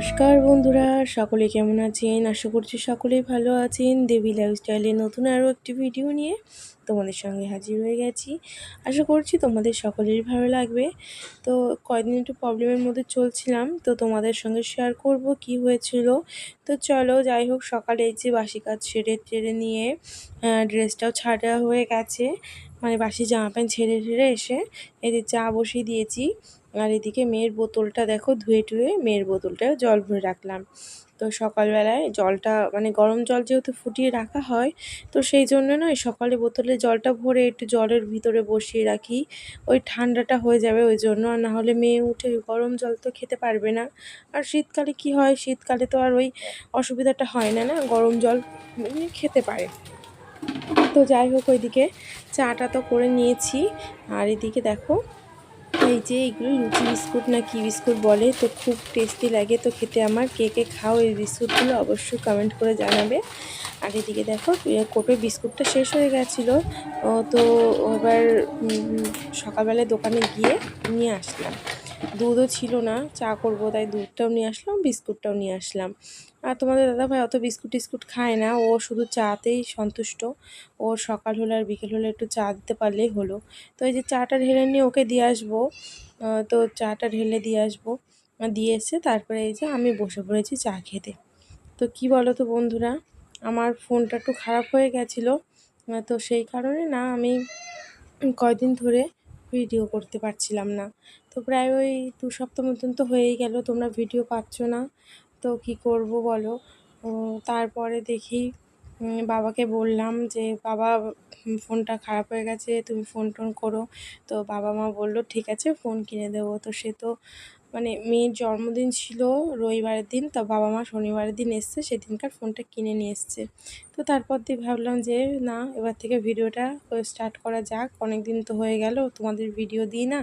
নমস্কার বন্ধুরা, সকলে কেমন আছেন? আশা করছি সকলেই ভালো আছেন। দেবী লাইফস্টাইলের নতুন আরও একটি ভিডিও নিয়ে তোমাদের সঙ্গে হাজির হয়ে গেছি। আশা করছি তোমাদের সকলেরই ভালো লাগবে। তো কয়দিন একটু প্রবলেমের মধ্যে চলছিলাম, তো তোমাদের সঙ্গে শেয়ার করব কি হয়েছিল। তো চলো, যাই হোক, সকালে এই যে বাসি কাজ ছেড়ে টেড়ে নিয়ে ড্রেসটাও ছাড়া হয়ে গেছে। মানে বাসি জামা প্যান্ট ছেড়ে ছেড়ে এসে এদের চা বসিয়ে দিয়েছি। আর এদিকে মেয়ের বোতলটা দেখো, ধুয়ে টুয়ে মেয়ের বোতলটা জল ভরে রাখলাম। তো সকালবেলায় জলটা মানে গরম জল যেহেতু ফুটিয়ে রাখা হয়, তো সেই জন্য নয় সকালে বোতলে জলটা ভরে একটু জলের ভিতরে বসিয়ে রাখি। ওই ঠান্ডাটা হয়ে যাবে ওই জন্য, আর নাহলে মেয়ে উঠে গরম জল তো খেতে পারবে না। আর শীতকালে কি হয়, শীতকালে তো আর ওই অসুবিধাটা হয় না না, গরম জল খেতে পারে। তো যাই হোক ওইদিকে চাটা তো করে নিয়েছি, আর এদিকে দেখো এই যে এগুলো লুচি বিস্কুট না কি বিস্কুট বলে, তো খুব টেস্টি লাগে তো খেতে আমার। কে কে খাও এই বিস্কুটগুলো অবশ্যই কমেন্ট করে জানাবে। আর এদিকে দেখো কোপে বিস্কুটটা শেষ হয়ে গেছিল। তো এবার সকালবেলায় দোকানে গিয়ে নিয়ে আসলাম। দুধও ছিল না, চা করব, তাই দুধটাও নিয়ে আসলাম, বিস্কুটটাও নিয়ে আসলাম। আর তোমাদের দাদাভাই অত বিস্কুট টিস্কুট খায় না, ও শুধু চাতেই সন্তুষ্ট। ও সকাল হলে আর বিকেল হলে একটু চা দিতে পারলেই হলো। তো এই যে চাটা ঢেলে নিয়ে ওকে দিয়ে আসব তো চাটা ঢেলে দিয়ে আসব দিয়ে এসে তারপরে এই যে আমি বসে পড়েছি চা খেতে। তো কি বলো তো বন্ধুরা, আমার ফোনটা একটু খারাপ হয়ে গেছিল তো সেই কারণে না আমি কয়দিন ধরে ভিডিও করতে পারছিলাম না। তো প্রায় ওই দু সপ্তাহ মতন তো হয়েই গেল, তোমরা ভিডিও পাচ্ছ না, তো কি করব বলো? তারপরে দেখি বাবাকে বললাম যে, বাবা ফোনটা খারাপ হয়ে গেছে, তুমি ফোন টোন করো। তো বাবা মা বলল, ঠিক আছে, ফোন কিনে দেবো। তো সে তো মানে মেয়ের জন্মদিন ছিল রবিবারের দিন, তো বাবা মা শনিবারের দিন এসছে, সেদিনকার ফোনটা কিনে নিয়ে এসছে। তো তারপর দিয়ে ভাবলাম যে, না, এবার থেকে ভিডিওটা স্টার্ট করা যাক অনেক দিন তো হয়ে গেল, তোমাদের ভিডিও দিই না।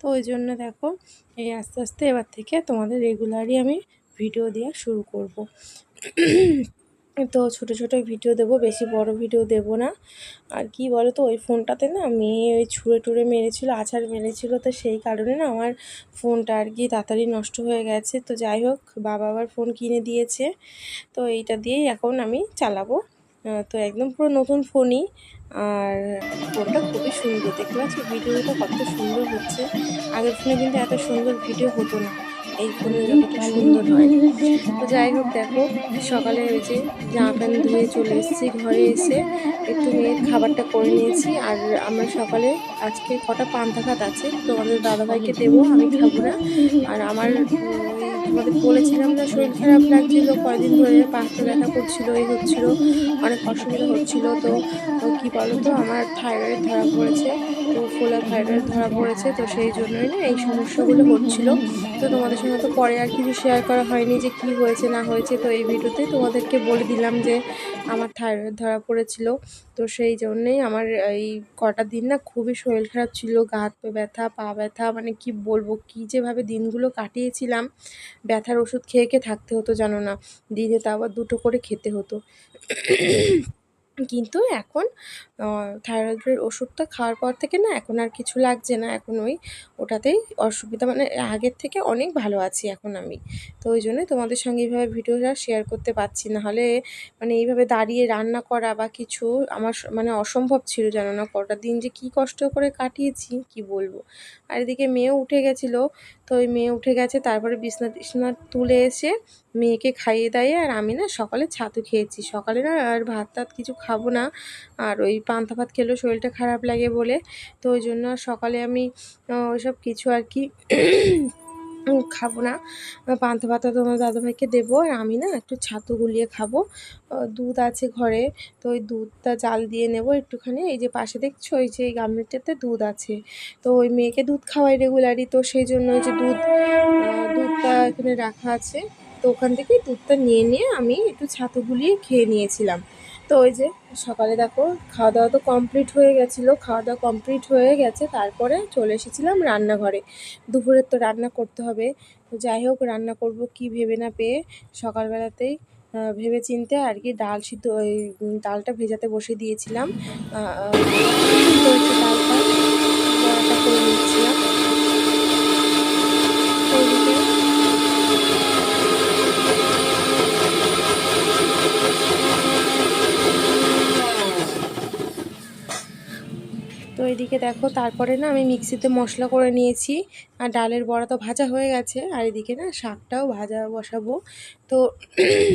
তো ওই জন্য দেখো, এই আস্তে আস্তে এবার থেকে তোমাদের রেগুলারই আমি ভিডিও দেওয়া শুরু করব। তো ছোট ছোট ভিডিও দেব, বেশি বড় ভিডিও দেব না। আর কি বলো তো ওই ফোনটাতে না মেয়ে ওই ছুঁড়ে টুড়ে মেরেছিল, আছাড় মেরেছিল, তো সেই কারণে না আমার ফোনটা আর কি তাড়াতাড়ি নষ্ট হয়ে গেছে। তো যাই হোক, বাবা আবার ফোন কিনে দিয়েছে, তো এইটা দিয়েই এখন আমি চালাবো। তো একদম পুরো নতুন ফোনই। আর ফোনটা খুবই সুন্দর, দেখতে পাচ্ছি? ভিডিওটা কত সুন্দর হচ্ছে। আগের ফোনে কিন্তু এত সুন্দর ভিডিও হতো না। এই ফোনে যতটা সুন্দর হয়। তো যাই হোক, দেখো, সকালে ওই যে জামা প্যান্ট ধুয়ে চলে এসেছি, ঘরে এসে একটু মেয়ের খাবারটা করে নিয়েছি। আর আমরা সকালে আজকে কটা পান্তা ভাত আছে, তো আমাদের দাদাভাইকে দেবো, আমি খাব না। আর আমার তোমাদের বলেছিলাম না, শরীর খারাপ লাগছিল, কয়দিন ধরে পাঁচটা ব্যথা করছিল, এই হচ্ছিল, অনেক অসুবিধা হচ্ছিল, তো কি বলো তো আমার থাইরয়েড ধরা পড়েছে, তো ফোলা থাইরয়েড ধরা পড়েছে, তো সেই জন্যই না এই সমস্যাগুলো হচ্ছিল। তো তোমাদের সঙ্গে তো পরে আর কিছু শেয়ার করা হয়নি যে কি হয়েছে, না হয়েছে, তো এই ভিডিওতে তোমাদেরকে বলে দিলাম যে আমার থাইরয়েড ধরা পড়েছিল। তো সেই জন্যেই আমার এই কটা দিন না খুবই শরীর খারাপ ছিল, গা হাত পা ব্যথা পা ব্যথা মানে কি বলব, কী যেভাবে দিনগুলো কাটিয়েছিলাম, ব্যথার ওষুধ খেয়ে খেয়ে থাকতে হতো জানো না, দিনে তা আবার দুটো করে খেতে হতো। কিন্তু এখন থাইরয়েডের ওষুধটা খাওয়ার পর থেকে না এখন আর কিছু লাগছে না। এখন ওই ওটাতেই অসুবিধা মানে আগের থেকে অনেক ভালো আছি এখন আমি। তো ওই জন্যই তোমাদের সঙ্গে এইভাবে ভিডিওটা শেয়ার করতে পারছি। না হলে মানে এইভাবে দাঁড়িয়ে রান্না করা বা কিছু আমার মানে অসম্ভব ছিল জানো না। কটা দিন যে কি কষ্ট করে কাটিয়েছি, কি বলব? আর এদিকে মেয়েও উঠে গেছিল। তো ওই মেয়ে উঠে গেছে, তারপরে বিছনা টিছনা তুলে এসে মেয়েকে খাইয়ে দাইয়ে আর আমি না সকালে ছাতু খেয়েছি। সকালে না আর ভাত টাত কিছু খাব না। আর ওই পান্তা ভাত খেলেও শরীরটা খারাপ লাগে বলে। তো ওই জন্য সকালে আমি ওইসব কিছু আর কি খাব না। পান্তা ভাতটা তোমার দাদাভাইকে দেবো আর আমি না একটু ছাতু গুলিয়ে খাব। দুধ আছে ঘরে। তো ওই দুধটা জাল দিয়ে নেব একটুখানি। এই যে পাশে দেখছ? ওই যে এই গামলিটাতে দুধ আছে। তো ওই মেয়েকে দুধ খাওয়াই রেগুলারই। তো সেই জন্য ওই যে দুধ দুধটা এখানে রাখা আছে। তো ওখান থেকেই দুধটা নিয়ে নিয়ে আমি একটু ছাতু গুলিয়ে খেয়ে নিয়েছিলাম। তো ওই যে সকালে দেখো খাওয়া দাওয়া তো কমপ্লিট হয়ে গেছিল খাওয়া দাওয়া কমপ্লিট হয়ে গেছে, তারপরে চলে এসেছিলাম রান্নাঘরে। দুপুরের তো রান্না করতে হবে, তো যাই হোক রান্না করব কি ভেবে না পেয়ে সকালবেলাতেই ভেবে চিনতে আর কি ডাল সিদ্ধ ওই ডালটা ভেজাতে বসে দিয়েছিলাম। ডালটা করে নিচ্ছিলাম তো এদিকে দেখো, তারপরে না আমি মিক্সিতে মশলা করে নিয়েছি। আর ডালের বড়া তো ভাজা হয়ে গেছে। আর এদিকে না শাকটাও ভাজা বসাবো। তো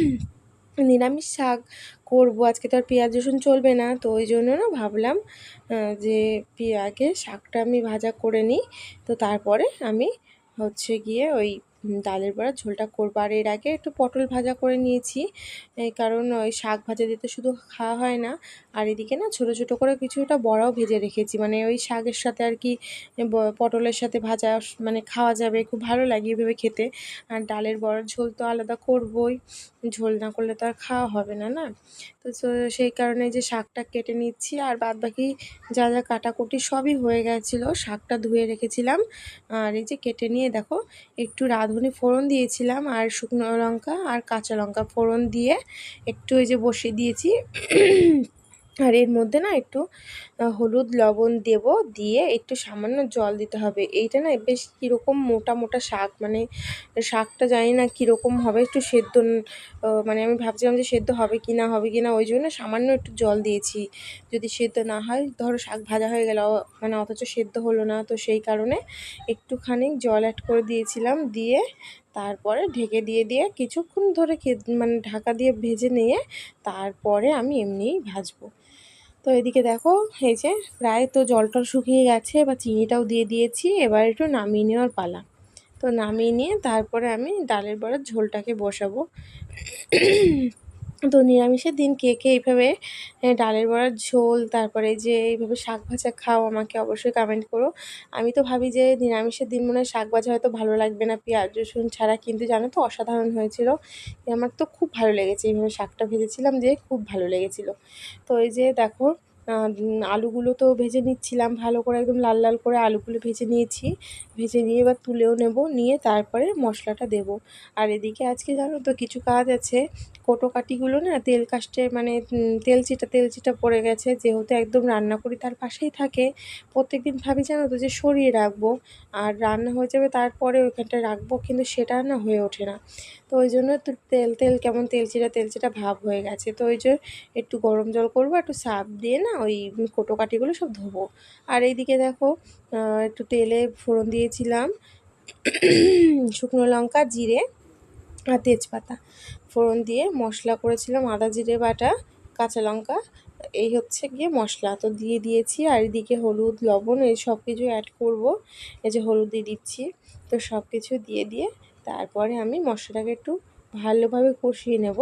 নিরামিষ শাক করব। আজকে তো আর পেঁয়াজ রসুন চলবে না। তো ওই জন্য না ভাবলাম যে আগে শাকটা আমি ভাজা করে নিই। তো তারপরে আমি হচ্ছে গিয়ে ওই ডালের বড়া, ঝোলটা করব আর এর আগে একটু পটল ভাজা করে নিয়েছি। কারণ ওই শাক ভাজা দিতে শুধু খাওয়া হয় না। আর এদিকে না ছোটো ছোটো করে কিছুটা বড়াও ভেজে রেখেছি। মানে ওই শাকের সাথে আর কি পটলের সাথে ভাজা মানে খাওয়া যাবে। খুব ভালো লাগে এভাবে খেতে। আর ডালের বড়ার ঝোল তো আলাদা করবই। ঝোল না করলে তো আর খাওয়া হবে না না? তো সেই কারণে যে শাকটা কেটে নিচ্ছি। আর বাদ বাকি যা যা কাটাকুটি সবই হয়ে গেছিল। শাকটা ধুয়ে রেখেছিলাম। আর এই যে কেটে নিয়ে দেখো, একটু রাঁধুনি ফোড়ন দিয়েছিলাম আর শুকনো লঙ্কা আর কাঁচা লঙ্কা ফোড়ন দিয়ে একটু ওই যে বসিয়ে দিয়েছি। আর এর মধ্যে না একটু হলুদ লবণ দেব, দিয়ে একটু সামান্য জল দিতে হবে। এইটা না বেশ কীরকম মোটা মোটা শাক মানে শাকটা জানি না কীরকম হবে, একটু সেদ্ধ মানে আমি ভাবছিলাম যে সেদ্ধ হবে কি না হবে কি না ওই জন্য সামান্য একটু জল দিয়েছি। যদি সেদ্ধ না হয়, ধরো শাক ভাজা হয়ে গেল মানে অথচ সেদ্ধ হলো না, তো সেই কারণে একটুখানি জল অ্যাড করে দিয়েছিলাম, দিয়ে তারপরে ঢেকে দিয়ে দিয়ে কিছুক্ষণ ধরে মানে ঢাকা দিয়ে ভেজে নিয়ে তারপরে আমি এমনিই ভাজবো। তো এদিকে দেখো, এই যে প্রায় তো জল টল শুকিয়ে গেছে, এবার চিনিটাও দিয়ে দিয়েছি, এবার একটু নামিয়ে নেওয়ার পালা। তো নামিয়ে নিয়ে তারপরে আমি ডালের বড়ার ঝোলটাকে বসাবো। তো নিরামিষের দিন কে কে এইভাবে ডালের বড়ার ঝোল, তারপরে যে এইভাবে শাক ভাজা খাও আমাকে অবশ্যই কমেন্ট করো। আমি তো ভাবি যে নিরামিষের দিন মনে হয় শাক ভাজা হয়তো ভালো লাগবে না, পেঁয়াজ, রসুন ছাড়া, কিন্তু জানো তো অসাধারণ হয়েছিল। আমার তো খুব ভালো লেগেছে এইভাবে শাকটা ভেজেছিলাম যে খুব ভালো লেগেছিলো। তো এই যে দেখো আলুগুলো তো ভেজে নিচ্ছিলাম ভালো করে একদম লাল লাল করে আলুগুলো ভেজে নিয়েছি। ভেজে নিয়ে এবার তুলেও নেব, নিয়ে তারপরে মশলাটা দেব। আর এদিকে আজকে জানো তো কিছু কাজ আছে। কোটোকাটিগুলো না তেল কাস্টে মানে তেল চিটা তেল চিটা পড়ে গেছে। যেহেতু একদম রান্না করি তার পাশেই থাকে। প্রত্যেক দিন ভাবি জানো তো যে সরিয়ে রাখব। আর রান্না হয়ে যাবে তারপরে ওইখানটায় রাখব, কিন্তু সেটা না হয়ে ওঠে না। তো ওই জন্য তো তেল তেল কেমন তেলচিটা তেলচিটা ভাব হয়ে গেছে। তো ওই যে একটু গরম জল করব, একটু সাপ দিয়ে না ওই কোটোকাটিগুলো সব ধোবো। আর এইদিকে দেখো একটু তেলে ফোড়ন দিয়েছিলাম, শুকনো লঙ্কা, জিরে আর তেজপাতা। ফোড়ন দিয়ে মশলা করেছিলাম আদা, জিরে, বাটা, কাঁচা লঙ্কা। এই হচ্ছে গিয়ে মশলা। তো দিয়ে দিয়েছি আর এদিকে হলুদ, লবণ এই সব কিছু অ্যাড করব। এই যে হলুদ দিয়ে দিচ্ছি, তো সব কিছু দিয়ে দিয়ে তারপরে আমি মশলাটাকে একটু ভালোভাবে কষিয়ে নেব।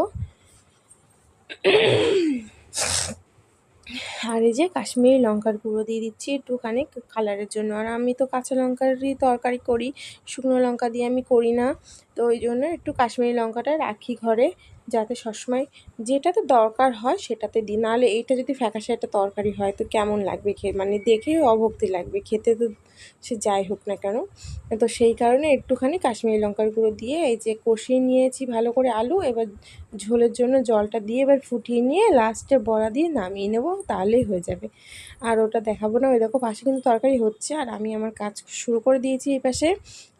আর এই যে কাশ্মীরি লঙ্কার গুঁড়ো দিয়ে দিচ্ছি একটুখানি কালারের জন্য। আর আমি তো কাঁচা লঙ্কারই তরকারি করি, শুকনো লঙ্কা দিয়ে আমি করি না। তো ওই জন্য একটু কাশ্মীরি লঙ্কাটা রাখি ঘরে। যাতে সবসময় যেটাতে দরকার হয় সেটাতে দিই। নাহলে এইটা যদি ফ্যাকাশে একটা তরকারি হয় তো কেমন লাগবে খেয়ে? মানে দেখে অভক্তি লাগবে, খেতে তো সে যাই হোক না কেন। তো সেই কারণে একটুখানি কাশ্মীরি লঙ্কার গুঁড়ো দিয়ে এই যে কষিয়ে নিয়েছি ভালো করে আলু, এবার ঝোলের জন্য জলটা দিয়ে এবার ফুটিয়ে নিয়ে লাস্টে বড়া দিয়ে নামিয়ে নেব, তাহলেই হয়ে যাবে। আর ওটা দেখাবো না, ওই দেখো পাশে কিন্তু তরকারি হচ্ছে, আর আমি আমার কাজ শুরু করে দিয়েছি এই পাশে।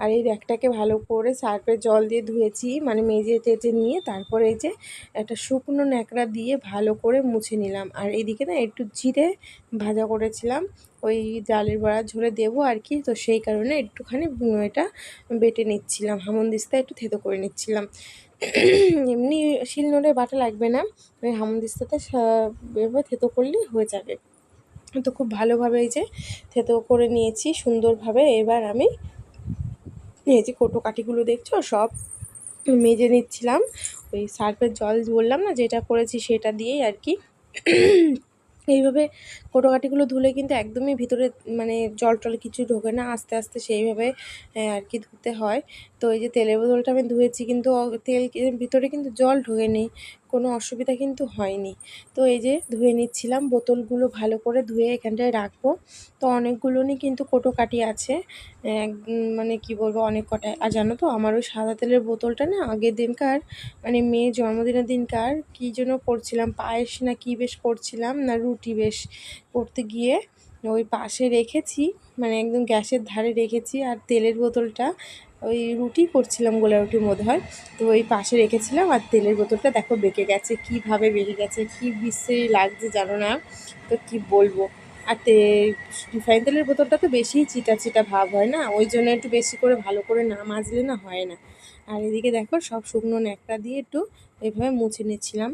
আর এই র্যাকটাকে ভালো করে সার্ফের জল দিয়ে ধুয়েছি মানে মেজে টেজে নিয়ে তারপরে এই যে একটা শুকনো ন্যাকড়া দিয়ে ভালো করে মুছে নিলাম। আর এদিকে না একটু জিরে ভাজা করেছিলাম, ওই ডালের বড়া ঝরে দেবো আর কি। তো সেই কারণে একটুখানি এটা বেটে নিচ্ছিলাম হামন্দিস্তা একটু থেতো করে নিচ্ছিলাম। এমনি শিলনোড়ে বাটা লাগবে না, ওই হামন্দিস্তাতে এভাবে থেতো করলেই হয়ে যাবে। তো খুব ভালোভাবে এই যে থেতো করে নিয়েছি সুন্দরভাবে। এবার আমি এই যে কোটো কাঠিগুলো দেখছ সব মেজে নিচ্ছিলাম। ওই সার্ফের জল বললাম না যেটা করেছি সেটা দিয়েই আর কি। এইভাবে কোটোকাটিগুলো ধুলে কিন্তু একদমই ভিতরে মানে জল টল কিছু ঢোকে না, আস্তে আস্তে সেইভাবে আর কি ধুতে হয়। তো এই যে তেলের বোতলটা আমি ধুয়েছি কিন্তু তেল ভিতরে কিন্তু জল ঢোকেনি, কোনো অসুবিধা কিন্তু হয়নি। তো এই যে ধুয়ে নিচ্ছিলাম, বোতলগুলো ভালো করে ধুয়ে এখানটায় রাখব। তো অনেকগুলোনই কিন্তু কোটোকাটি আছে মানে কি বলব, অনেক কটায় আর জানো তো, আমার ওই সাদা তেলের বোতলটা না আগের দিনকার মানে মেয়ের জন্মদিনের দিনকার, কী জন্য করছিলাম, পায়েস না কী বেশ করছিলাম, না রুটি বেশ। করতে গিয়ে ওই পাশে রেখেছি মানে একদম গ্যাসের ধারে রেখেছি আর তেলের বোতলটা ওই রুটি করছিলাম গোলা রুটির মধ্যে হয়, তো ওই পাশে রেখেছিলাম আর তেলের বোতলটা দেখো বেঁকে গেছে, কীভাবে বেঁকে গেছে, কী বিশ্রী লাগছে জানো না, তো কি বলব। আর তে, রিফাইন তেলের বোতলটা তো বেশি চিটা চিটা ভাব হয় না, ওই জন্য একটু বেশি করে ভালো করে না মাজলে না হয় না। আর এদিকে দেখো সব শুকনো ন্যাকড়া দিয়ে একটু এভাবে মুছে নিচ্ছিলাম।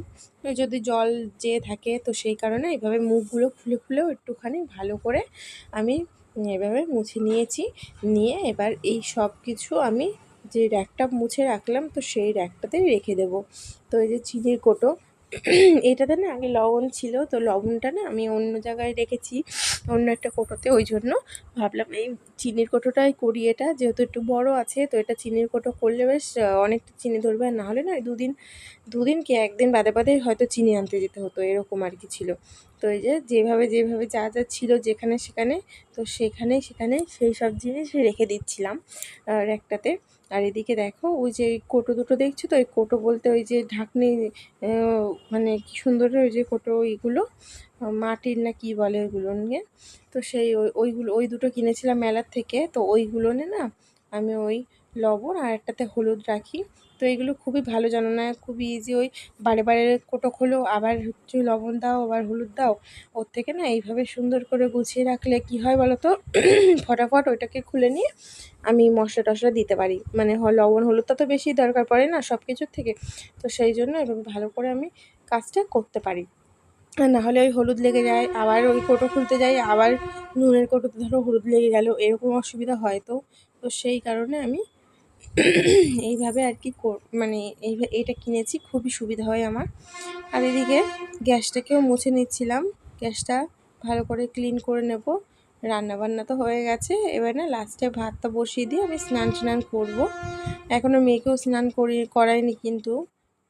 যদি জল যেয়ে থাকে, তো সেই কারণে এভাবে মুখগুলো খুলে খুলেও একটুখানি ভালো করে আমি এভাবে মুছে নিয়েছি। নিয়ে এবার এই সব কিছু আমি যে র্যাকটা মুছে রাখলাম, তো সেই র্যাকটাতেই রেখে দেব। তো এই যে চিনির কোটো এটাতে না আগে লবণ ছিল, তো লবণটা না আমি অন্য জায়গায় রেখেছি, অন্য একটা কোটোতে, ওই জন্য ভাবলাম এই চিনির কোটোটাই করি এটা, যেহেতু একটু বড় আছে, তো এটা চিনির কোটো করলে বেশ অনেকটা চিনি ধরবে, আর না হলে না দুদিন দুদিন কি একদিন বাদে বাদে হয়তো চিনি আনতে যেতে হতো, এরকম আর কি ছিল। তো এই যে যেভাবে যেভাবে যা যা ছিল যেখানে, সেখানে, তো সেখানে সেখানে সেই সব জিনিস রেখে দিচ্ছিলাম একটাতে। আর এদিকে দেখো, ওই যে কোটো দুটো দেখছ তো? ওই কোটো বলতে ওই যে ঢাকনি মানে কি সুন্দর ওই যে কোটো ওইগুলো মাটির না কি বলে ওইগুলো নিয়ে? তো সেই ওই, ওইগুলো, ওই দুটো কিনেছিলাম মেলার থেকে। তো ওইগুলো না, আমি ওই লবণ আর একটাতে হলুদ রাখি। তো এগুলো খুবই ভালো জানো না খুবই ইজি ওই বারে বারে কোটো খোলো আবার হচ্ছে লবণ দাও, আবার হলুদ দাও। ওর থেকে না এইভাবে সুন্দর করে গুছিয়ে রাখলে কি হয় বলো তো ফটাফট ওইটাকে খুলে নিয়ে আমি মশলা টশলা দিতে পারি। মানে লবণ, হলুদটা তো বেশি দরকার পড়ে না সব কিছুর থেকে। তো সেই জন্য এভাবে ভালো করে আমি কাজটা করতে পারি। আর নাহলে ওই হলুদ লেগে যায়, আবার ওই কোটো খুলতে যাই, আবার নুনের কোটোতে ধরো হলুদ লেগে গেল, এরকম অসুবিধা হয় তো। তো সেই কারণে আমি এইভাবে আর কি মানে এই, এইটা কিনেছি, খুবই সুবিধা হয় আমার। আর এদিকে গ্যাসটাকেও মুছে নিচ্ছিলাম। গ্যাসটা ভালো করে ক্লিন করে নেব। রান্নাবান্না তো হয়ে গেছে। এবার না লাস্টে ভাতটা বসিয়ে দিয়ে আমি স্নান স্নান করব। এখনও মেয়েকেও স্নান করি, করাইনি কিন্তু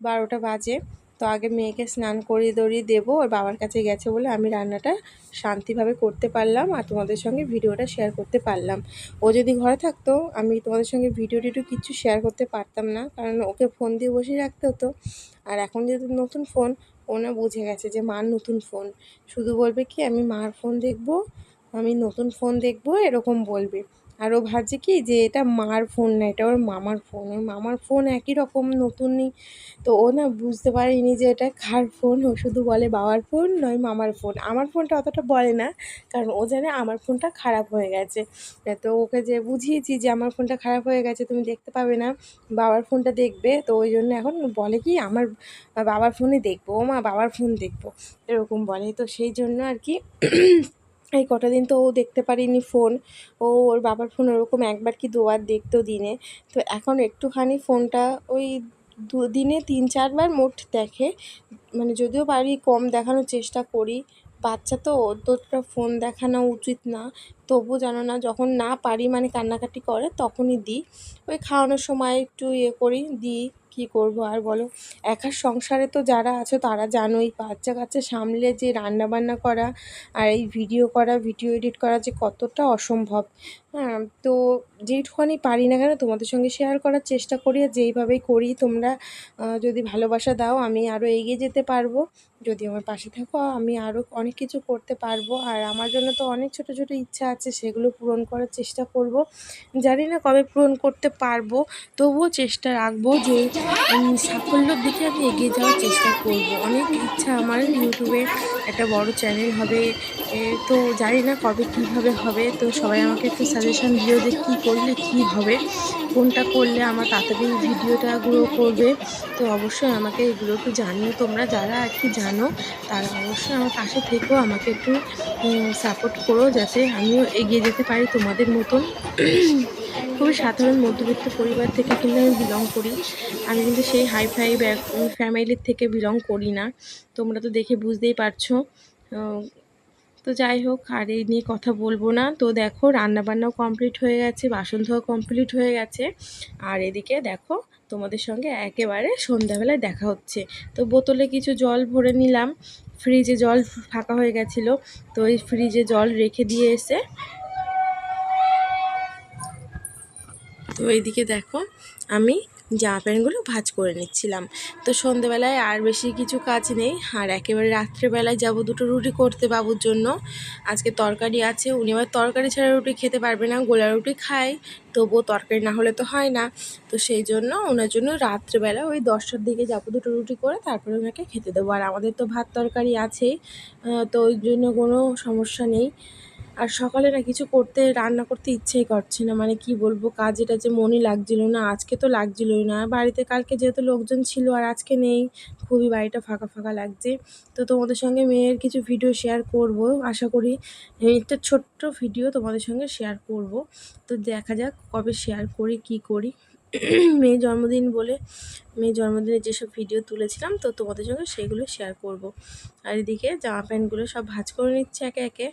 বারোটা বাজে। তো আগে মেয়েকে স্নান করিয়ে দড়িয়ে দেবো, ওর বাবার কাছে গেছে বলে আমি রান্নাটা শান্তিভাবে করতে পারলাম আর তোমাদের সঙ্গে ভিডিওটা শেয়ার করতে পারলাম। ও যদি ঘরে থাকতো, আমি তোমাদের সঙ্গে ভিডিও টিডিও কিছু শেয়ার করতে পারতাম না, কারণ ওকে ফোন দিয়ে বসে রাখতে হতো। আর এখন যেহেতু নতুন ফোন ও না বুঝে গেছে যে মার নতুন ফোন শুধু বলবে কি, আমি মার ফোন দেখব, আমি নতুন ফোন দেখব, এরকম বলবে। আর ও ভাবছে কি যে এটা মার ফোন না, এটা ওর মামার ফোন ওর মামার ফোন একই রকম নতুনই তো ও না বুঝতে পারেনি যে এটা কার ফোন ও শুধু বলে বাবার ফোন নয় মামার ফোন আমার ফোনটা অতটা বলে না, কারণ ও জানে আমার ফোনটা খারাপ হয়ে গেছে। তো ওকে যে বুঝিয়েছি যে আমার ফোনটা খারাপ হয়ে গেছে, তুমি দেখতে পাবে না, বাবার ফোনটা দেখবে। তো ওই জন্য এখন বলে কি আমার বাবার ফোনে দেখব ও মা বাবার ফোন দেখব, এরকম বলে। তো সেই জন্য আর কি এই কটা দিন তো ও দেখতে পারিনি ফোন ও ওর বাবার ফোন ওরকম একবার কি দুবার দেখতো দিনে। তো এখন একটুখানি ফোনটা ওই দু, দিনে তিন, চারবার মোট দেখে। মানে যদিও পারি কম দেখানোর চেষ্টা করি, বাচ্চা তো অতটা ফোন দেখানো উচিত না। তবু জানো না, যখন না পারি মানে কান্নাকাটি করে তখনই দিই। ওই খাওয়ানোর সময় একটু ইয়ে করি, দিই। কী করব আর বলো? একার সংসারে তো যারা আছে তারা জানোই বাচ্চা কাচ্চা সামলে যে রান্না বান্না করা আর এই ভিডিও করা ভিডিও এডিট করা যে কতটা অসম্ভব। হ্যাঁ তো যেইটুখানি পারি না কেন তোমাদের সঙ্গে শেয়ার করার চেষ্টা করি আর যেইভাবেই করি তোমরা যদি ভালোবাসা দাও আমি আরও এগিয়ে যেতে পারব। যদি আমার পাশে থাকো আমি আরও অনেক কিছু করতে পারব। আর আমার জন্য তো অনেক ছোটো ছোটো ইচ্ছা আছে সেগুলো পূরণ করার চেষ্টা করব। জানি না কবে পূরণ করতে পারব, তবুও চেষ্টা রাখব যে সাফল্যর দিকে আমি এগিয়ে যাওয়ার চেষ্টা করব। অনেক ইচ্ছা আমার ইউটিউবে একটা বড় চ্যানেল হবে। তো জানি না কবে কীভাবে হবে, তো সবাই আমাকে একটু সাজেশান দিও যে কী করলে কী হবে, কোনটা করলে আমার তাড়াতাড়ি ভিডিওটা গ্রো করবে, তো অবশ্যই আমাকে এগুলো একটু জানিও। তোমরা যারা আর কি জানো, তারা অবশ্যই আমার পাশে থেকেও আমাকে একটু সাপোর্ট করো যাতে আমিও এগিয়ে যেতে পারি তোমাদের মতন। খুবই সাধারণ মধ্যবিত্ত পরিবার থেকে কিন্তু আমি বিলং করি। আমি কিন্তু সেই হাই ফাই ফ্যামিলির থেকে বিলং করি না। তোমরা তো দেখে বুঝতেই পারছ। তো যাই হোক, আর এই নিয়ে কথা বলব না। তো দেখো, রান্নাবান্নাও কমপ্লিট হয়ে গেছে, বাসন ধোয়া কমপ্লিট হয়ে গেছে। আর এদিকে দেখো, তোমাদের সঙ্গে একেবারে সন্ধ্যাবেলায় দেখা হচ্ছে। তো বোতলে কিছু জল ভরে নিলাম। ফ্রিজে জল ফাঁকা হয়ে গেছিল, তো এই ফ্রিজে জল রেখে দিয়ে এসে তো এইদিকে দেখো, আমি জামা প্যান্টগুলো ভাজ করে নিচ্ছিলাম। তো সন্ধেবেলায় আর বেশি কিছু কাজ নেই। আর একেবারে রাত্রেবেলায় যাব দুটো রুটি করতে বাবুর জন্য। আজকে তরকারি আছে, উনি আবার তরকারি ছাড়া রুটি খেতে পারবে না, গোলা রুটি খায়। তবুও তরকারি না হলে তো হয় না। তো সেই জন্য ওনার জন্য রাত্রেবেলা ওই দশটার দিকে যাব দুটো রুটি করে, তারপরে ওনাকে খেতে দেবো। আর আমাদের তো ভাত তরকারি আছেই। তো ওই জন্য কোনো সমস্যা নেই। আর সকালে না কিছু করতে, রান্না করতে ইচ্ছেই করছে না। মানে কি বলব কাজ এটা যে মনই লাগছিল না, আজকে তো লাগছিলই না। বাড়িতে কালকে যেহেতু লোকজন ছিল আর আজকে নেই, খুবই বাড়িটা ফাঁকা ফাঁকা লাগছে। তো তোমাদের সঙ্গে মেয়ের কিছু ভিডিও শেয়ার করব। আশা করি একটা ছোট্ট ভিডিও তোমাদের সঙ্গে শেয়ার করব। তো দেখা যাক কবে শেয়ার করি, কি করি। মেয়ে জন্মদিন বলে, মেয়ের জন্মদিনের যেসব ভিডিও তুলেছিলাম, তো তোমাদের সঙ্গে সেগুলো শেয়ার করব। আর এদিকে জামা প্যান্টগুলো সব ভাঁজ করে নিচ্ছে একে একে,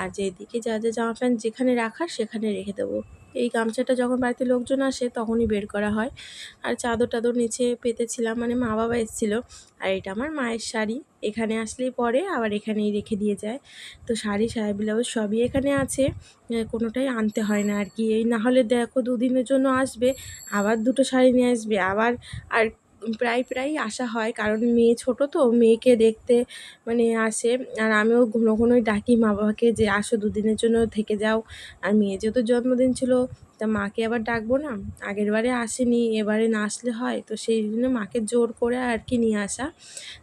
আর যেদিকে যা যা জামা প্যান্ট যেখানে রাখার সেখানে রেখে দেবো। এই গামছাটা যখন বাড়িতে লোকজন আসে তখনই বের করা হয়। আর চাদর টাদর নিচে পেতেছিলাম মানে মা বাবা এসেছিল। আর এটা আমার মায়ের শাড়ি, এখানে আসলেই পরে, আবার এখানেই রেখে দিয়ে যায়। তো শাড়ি সায়া ব্লাউজ সবই এখানে আছে কোনোটাই আনতে হয় না আর কি। এই না হলে দেখো দুদিনের জন্য আসবে, আবার দুটো শাড়ি নিয়ে আসবে, আবার আর প্রায় প্রায় আসা হয়। কারণ মেয়ে ছোট তো, মেয়েকে দেখতে মানে আসে। আর আমিও ঘন ঘনই ডাকি মা বাবাকে যে, আসো দুদিনের জন্য থেকে যাও। আর মেয়ে যেহেতু জন্মদিন ছিল, তা মাকে আবার ডাকবো না। আগের বারে আসেনি, এবারে না আসলে হয়। তো সেই জন্য মাকে জোর করে আর কি নিয়ে আসা।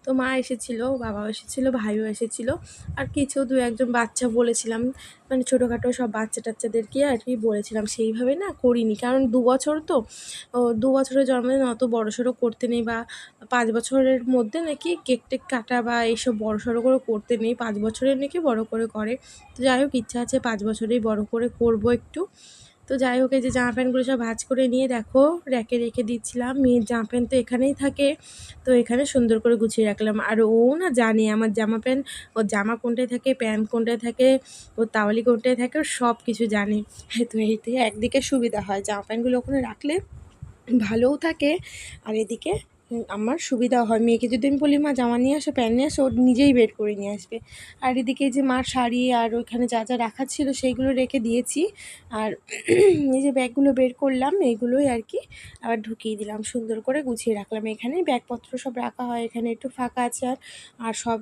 তো মা এসেছিল, বাবাও এসেছিল, ভাইও এসেছিল। আর কিছু দু একজন বাচ্চা বলেছিলাম। মানে ছোটোখাটো সব বাচ্চা টাচ্চাদেরকে আর কি বলেছিলাম। সেইভাবে না করিনি। কারণ দু বছর তো দু বছরের জন্মদিন অত বড় সড়ো করতে নেই বা পাঁচ বছরের মধ্যে নাকি কেক টেক কাটা বা এইসব বড় সড়ো করে করতে নেই। পাঁচ বছরের নাকি বড় করে করে। তো যাই হোক, ইচ্ছা আছে পাঁচ বছরেই বড় করে করব একটু। তো যাই হোক, এই যে জামা প্যান্টগুলো সব ভাঁজ করে নিয়ে দেখো, র্যাকে রেখে দিচ্ছিলাম। মেয়ের জামা প্যান্ট তো এখানেই থাকে। তো এখানে সুন্দর করে গুছিয়ে রাখলাম। আর ও না জানে আমার জামা প্যান্ট, ওর জামা কোনটায় থাকে, প্যান্ট কোনটায় থাকে, ওর তাওয়ালি কোনটায় থাকে ও সব কিছু জানে। তো এইতে একদিকে সুবিধা হয়। জামা প্যান্টগুলো ওখানে রাখলে ভালোও থাকে, আর এদিকে আমার সুবিধা হয় মেয়েকে যদি আমি বলি, মা, জামা নিয়ে আসো, প্যান্ট নিয়ে আসো ও নিজেই বের করে নিয়ে আসবে। আর এদিকে যে মার শাড়ি আর ওইখানে যা যা রাখা ছিল সেইগুলো রেখে দিয়েছি। আর এই যে ব্যাগগুলো বের করলাম এইগুলোই আর কি, আবার ঢুকিয়ে দিলাম, সুন্দর করে গুছিয়ে রাখলাম। এখানে ব্যাগপত্র সব রাখা হয়, এখানে একটু ফাঁকা আছে আর আর সব